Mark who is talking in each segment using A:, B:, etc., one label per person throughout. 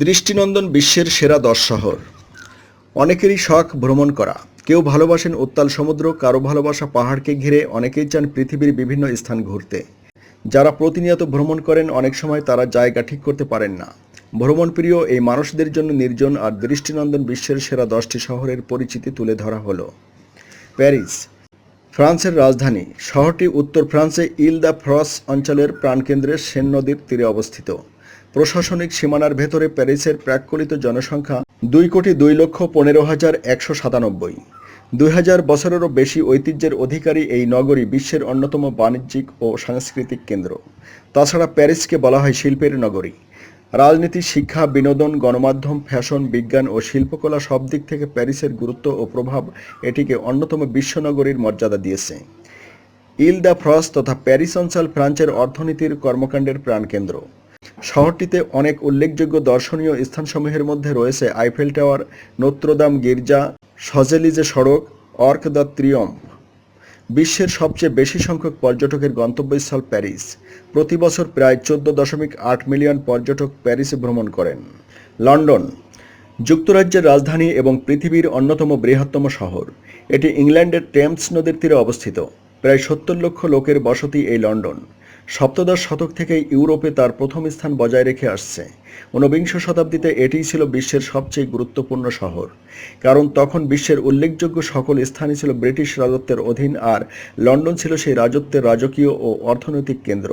A: দৃষ্টিনন্দন বিশ্বের সেরা দশ শহর। অনেকেরই শখ ভ্রমণ করা। কেউ ভালোবাসেন উত্তাল সমুদ্র, কারও ভালোবাসা পাহাড়কে ঘিরে, অনেকেই চান পৃথিবীর বিভিন্ন স্থান ঘুরতে। যারা প্রতিনিয়ত ভ্রমণ করেন, অনেক সময় তারা জায়গা ঠিক করতে পারেন না। ভ্রমণপ্রিয় এই মানুষদের জন্য নির্জন আর দৃষ্টিনন্দন বিশ্বের সেরা দশটি শহরের পরিচিতি তুলে ধরা হলো। প্যারিস, ফ্রান্সের রাজধানী। শহরটি উত্তর ফ্রান্সে ইল দ্য ফ্রস অঞ্চলের প্রাণকেন্দ্রে সেন নদীর তীরে অবস্থিত। প্রশাসনিক সীমানার ভেতরে প্যারিসের প্রাক্কলিত জনসংখ্যা দুই কোটি দুই লক্ষ পনেরো হাজার একশো সাতানব্বই। দুই হাজার বছরেরও বেশি ঐতিহ্যের অধিকারী এই নগরী বিশ্বের অন্যতম বাণিজ্যিক ও সাংস্কৃতিক কেন্দ্র। তাছাড়া প্যারিসকে বলা হয় শিল্পের নগরী। রাজনীতি, শিক্ষা, বিনোদন, গণমাধ্যম, ফ্যাশন, বিজ্ঞান ও শিল্পকলা সব দিক থেকে প্যারিসের গুরুত্ব ও প্রভাব এটিকে অন্যতম বিশ্বনগরীর মর্যাদা দিয়েছে। ইল দ্য ফ্রস তথা প্যারিস অঞ্চল ফ্রান্সের অর্থনীতির কর্মকাণ্ডের প্রাণকেন্দ্র। শহরটিতে অনেক উল্লেখযোগ্য দর্শনীয় স্থানসমূহের মধ্যে রয়েছে আইফেল টাওয়ার, নত্রদাম গির্জা, সজেলিজে সড়ক, অর্ক দ্য ত্রিয়ম্ফ বিশ্বের সবচেয়ে বেশি সংখ্যক পর্যটকের গন্তব্যস্থল প্যারিস। প্রতি বছর প্রায় চোদ্দ দশমিক আট মিলিয়ন পর্যটক প্যারিসে ভ্রমণ করেন। লন্ডন, যুক্তরাজ্যের রাজধানী এবং পৃথিবীর অন্যতম বৃহত্তম শহর। এটি ইংল্যান্ডের টেমস নদীর তীরে অবস্থিত। প্রায় সত্তর লক্ষ লোকের বসতি এই লন্ডন। সপ্তদশ শতক থেকেই ইউরোপে তার প্রথম স্থান বজায় রেখে আসছে। ঊনবিংশ শতাব্দীতে এটিই ছিল বিশ্বের সবচেয়ে গুরুত্বপূর্ণ শহর। কারণ তখন বিশ্বের উল্লেখযোগ্য সকল স্থানই ছিল ব্রিটিশ রাজত্বের অধীন আর লন্ডন ছিল সেই রাজত্বের রাজকীয় ও অর্থনৈতিক কেন্দ্র।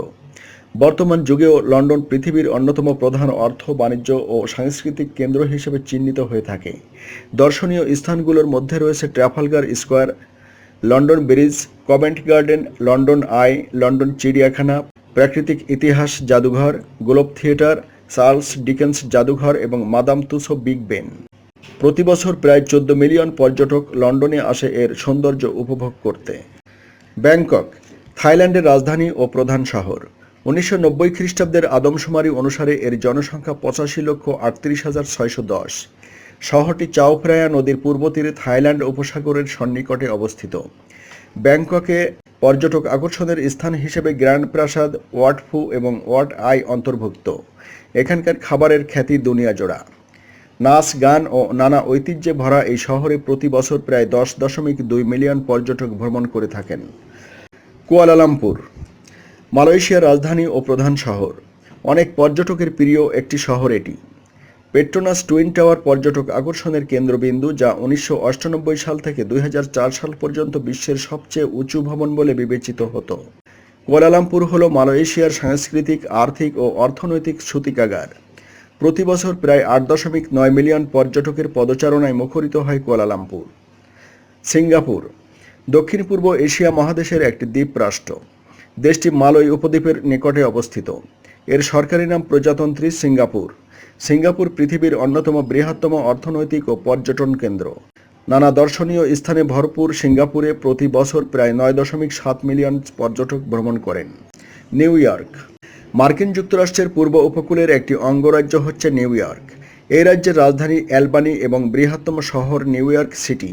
A: বর্তমান যুগেও লন্ডন পৃথিবীর অন্যতম প্রধান অর্থ, বাণিজ্য ও সাংস্কৃতিক কেন্দ্র হিসেবে চিহ্নিত হয়ে থাকে। দর্শনীয় স্থানগুলোর মধ্যে রয়েছে Trafalgar Square London Bridge Covent Garden London Eye, London চিড়িয়াখানা, প্রাকৃতিক ইতিহাস জাদুঘর গ্লোব থিয়েটার, চার্লস ডিকেন্স জাদুঘর এবং মাদাম তুসো বিগ বেন। প্রতি বছর প্রায় চোদ্দ মিলিয়ন পর্যটক লন্ডনে আসে এর সৌন্দর্য উপভোগ করতে। ব্যাংকক, থাইল্যান্ডের রাজধানী ও প্রধান শহর। উনিশশো নব্বই খ্রিস্টাব্দের আদমশুমারি অনুসারে এর জনসংখ্যা পঁচাশি লক্ষ আটত্রিশ হাজার ছয়শো দশ। শহরটি চাওফ্রায়া নদীর পূর্ব তীরে থাইল্যান্ড উপসাগরের সন্নিকটে অবস্থিত। ব্যাংককে পর্যটক আকর্ষণের স্থান হিসেবে গ্র্যান্ড প্রাসাদ, ওয়াটফু এবং ওয়াট আই অন্তর্ভুক্ত। এখানকার খাবারের খ্যাতি দুনিয়া জোড়া। নাচ, গান ও নানা ঐতিহ্যে ভরা এই শহরে প্রতি বছর প্রায় দশ দশমিক দুই মিলিয়ন পর্যটক ভ্রমণ করে থাকেন। কুয়ালালামপুর, মালয়েশিয়ার রাজধানী ও প্রধান শহর। অনেক পর্যটকের প্রিয় একটি শহর এটি। পেট্রোনাস টুইন টাওয়ার পর্যটক আকর্ষণের কেন্দ্রবিন্দু, যা উনিশশো সাল থেকে দুই হাজার চার সাল পর্যন্ত বিশ্বের সবচেয়ে উঁচু ভবন বলে বিবেচিত হতো। কুয়ালালামপুর হল মালয়েশিয়ার সাংস্কৃতিক, আর্থিক ও অর্থনৈতিক সূতিকাগার। প্রতি বছর প্রায় আট দশমিক নয় মিলিয়ন পর্যটকের পদচারণায় মুখরিত হয় কুয়ালালামপুর। সিঙ্গাপুর দক্ষিণ পূর্ব এশিয়া মহাদেশের একটি দ্বীপ রাষ্ট্র দেশটি মালয় উপদ্বীপের নিকটে অবস্থিত। এর সরকারি নাম প্রজাতন্ত্রী সিঙ্গাপুর। সিঙ্গাপুর পৃথিবীর অন্যতম বৃহত্তম অর্থনৈতিক ও পর্যটন কেন্দ্র। নানা দর্শনীয় স্থানে ভরপুর সিঙ্গাপুরে প্রতি বছর প্রায় নয় দশমিক সাত মিলিয়ন পর্যটক ভ্রমণ করেন। New York. মার্কিন যুক্তরাষ্ট্রের পূর্ব উপকূলের একটি অঙ্গরাজ্য হচ্ছে নিউ ইয়র্ক। এই রাজ্যের রাজধানী অ্যালবানি এবং বৃহত্তম শহর New York City.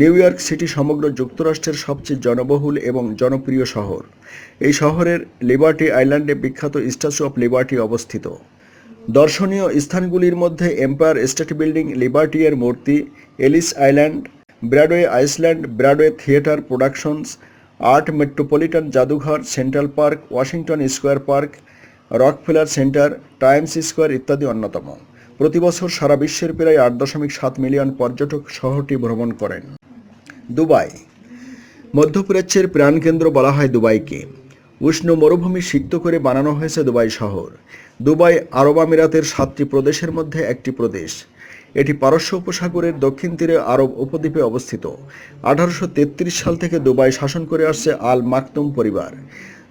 A: New York City সমগ্র যুক্তরাষ্ট্রের সবচেয়ে জনবহুল এবং জনপ্রিয় শহর। এই শহরের লিবার্টি আইল্যান্ডে বিখ্যাত স্ট্যাচু অফ লিবার্টি অবস্থিত। দর্শনীয় স্থানগুলির মধ্যে এম্পায়ার স্টেট বিল্ডিং, লিবার্টিয়ের মূর্তি, Ellis Island, Broadway Iceland, Broadway theatre productions, art Metropolitan জাদুঘর, Central Park, Washington Square Park, Rockefeller Center, Times Square ইত্যাদি অন্যতম। প্রতি বছর সারা বিশ্বের প্রায় আট দশমিক সাত মিলিয়ন পর্যটক শহরটি ভ্রমণ করেন। দুবাই। মধ্যপ্রাচ্যের প্রাণকেন্দ্র বলা হয় দুবাইকে। উষ্ণ মরুভূমি সিক্ত করে বানানো হয়েছে দুবাই শহর। দুবাই আরব আমিরাতের সাতটি প্রদেশের মধ্যে একটি প্রদেশ। এটি পারস্য উপসাগরের দক্ষিণ তীরে আরব উপদ্বীপে অবস্থিত। আঠারোশো তেত্রিশ সাল থেকে দুবাই শাসন করে আসছে আল মাকতুম পরিবার।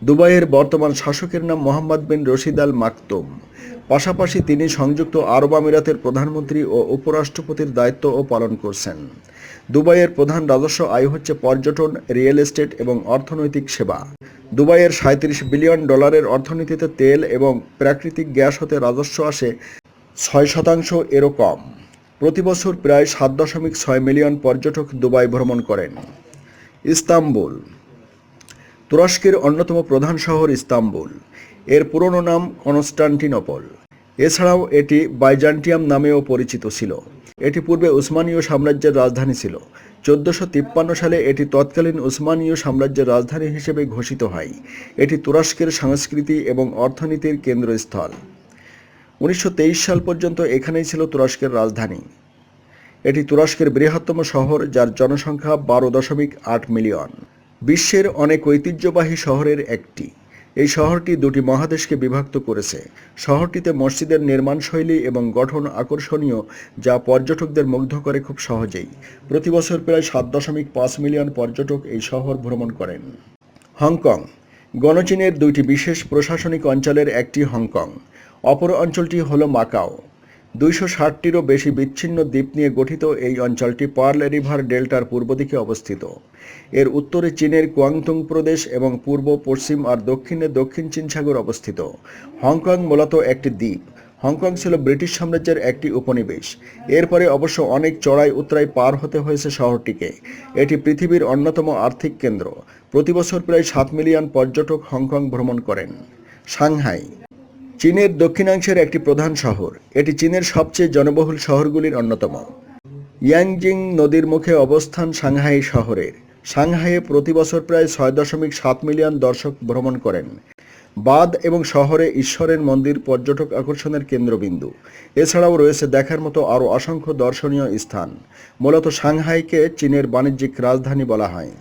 A: দুবাইয়ের বর্তমান শাসকের নাম মোহাম্মদ বিন রশিদ আল মাকতুম। পাশাপাশি তিনি সংযুক্ত আরব আমিরাতের প্রধানমন্ত্রী ও উপরাষ্ট্রপতির দায়িত্বও পালন করছেন। দুবাইয়ের প্রধান রাজস্ব আয় হচ্ছে পর্যটন, রিয়েল এস্টেট এবং অর্থনৈতিক সেবা। দুবাইয়ের সাঁত্রিশ বিলিয়ন ডলারের অর্থনীতিতে তেল এবং প্রাকৃতিক গ্যাস হতে রাজস্ব আসে ছয় শতাংশ এরও কম। প্রতি বছর প্রায় সাত দশমিক ছয় মিলিয়ন পর্যটক দুবাই ভ্রমণ করেন। ইস্তাম্বুল তুরস্কের অন্যতম প্রধান শহর ইস্তাম্বুল। এর পুরনো নাম কনস্টান্টিনোপল। এছাড়াও এটি বাইজান্টিয়াম নামেও পরিচিত ছিল। এটি পূর্বে উসমানীয় সাম্রাজ্যের রাজধানী ছিল। চোদ্দশো তিপ্পান্ন সালে এটি তৎকালীন উসমানীয় সাম্রাজ্যের রাজধানী হিসেবে ঘোষিত হয়। এটি তুরস্কের সংস্কৃতি এবং অর্থনীতির কেন্দ্রস্থল। উনিশশো তেইশ সাল পর্যন্ত এখানেই ছিল তুরস্কের রাজধানী। এটি তুরস্কের বৃহত্তম শহর, যার জনসংখ্যা বারো দশমিক আট মিলিয়ন। বিশ্বের অনেক ঐতিহ্যবাহী শহরের একটি। এই শহরটি দুটি মহাদেশকে বিভক্ত করেছে। শহরটিতে মসজিদের নির্মাণশৈলী এবং গঠন আকর্ষণীয়, যা পর্যটকদের মুগ্ধ করে খুব সহজেই। প্রতি বছর প্রায় সাত দশমিক পাঁচ মিলিয়ন পর্যটক এই শহর ভ্রমণ করেন। হংকং। গণচীনের দুইটি বিশেষ প্রশাসনিক অঞ্চলের একটি হংকং। অপর অঞ্চলটি হল মাকাও। দুইশো ষাটটিরও বেশি বিচ্ছিন্ন দ্বীপ নিয়ে গঠিত এই অঞ্চলটি পার্ল রিভার ডেল্টার পূর্ব দিকে অবস্থিত। এর উত্তরে চীনের কুয়াংতুং প্রদেশ এবং পূর্ব, পশ্চিম আর দক্ষিণে দক্ষিণ চীন সাগর অবস্থিত। হংকং মূলত একটি দ্বীপ। হংকং ছিল ব্রিটিশ সাম্রাজ্যের একটি উপনিবেশ। এরপরে অবশ্য অনেক চড়াই উতরাই পার হতে হয়েছে শহরটিকে। এটি পৃথিবীর অন্যতম আর্থিক কেন্দ্র। প্রতি বছর প্রায় সাত মিলিয়ন পর্যটক হংকং ভ্রমণ করেন। সাংহাই চীনের দক্ষিণাংশের একটি প্রধান শহর। এটি চীনের সবচেয়ে জনবহুল শহরগুলির অন্যতম। ইয়াংজিং নদীর মুখে অবস্থান সাংহাই শহরের। সাংহাইয়ে প্রতি বছর প্রায় ছয় দশমিক সাত মিলিয়ন দর্শক ভ্রমণ করেন। বাদ এবং শহরে ঈশ্বরের মন্দির পর্যটক আকর্ষণের কেন্দ্রবিন্দু। এছাড়াও রয়েছে দেখার মতো আরও অসংখ্য দর্শনীয় স্থান। মূলত সাংহাইকে চীনের বাণিজ্যিক রাজধানী বলা হয়।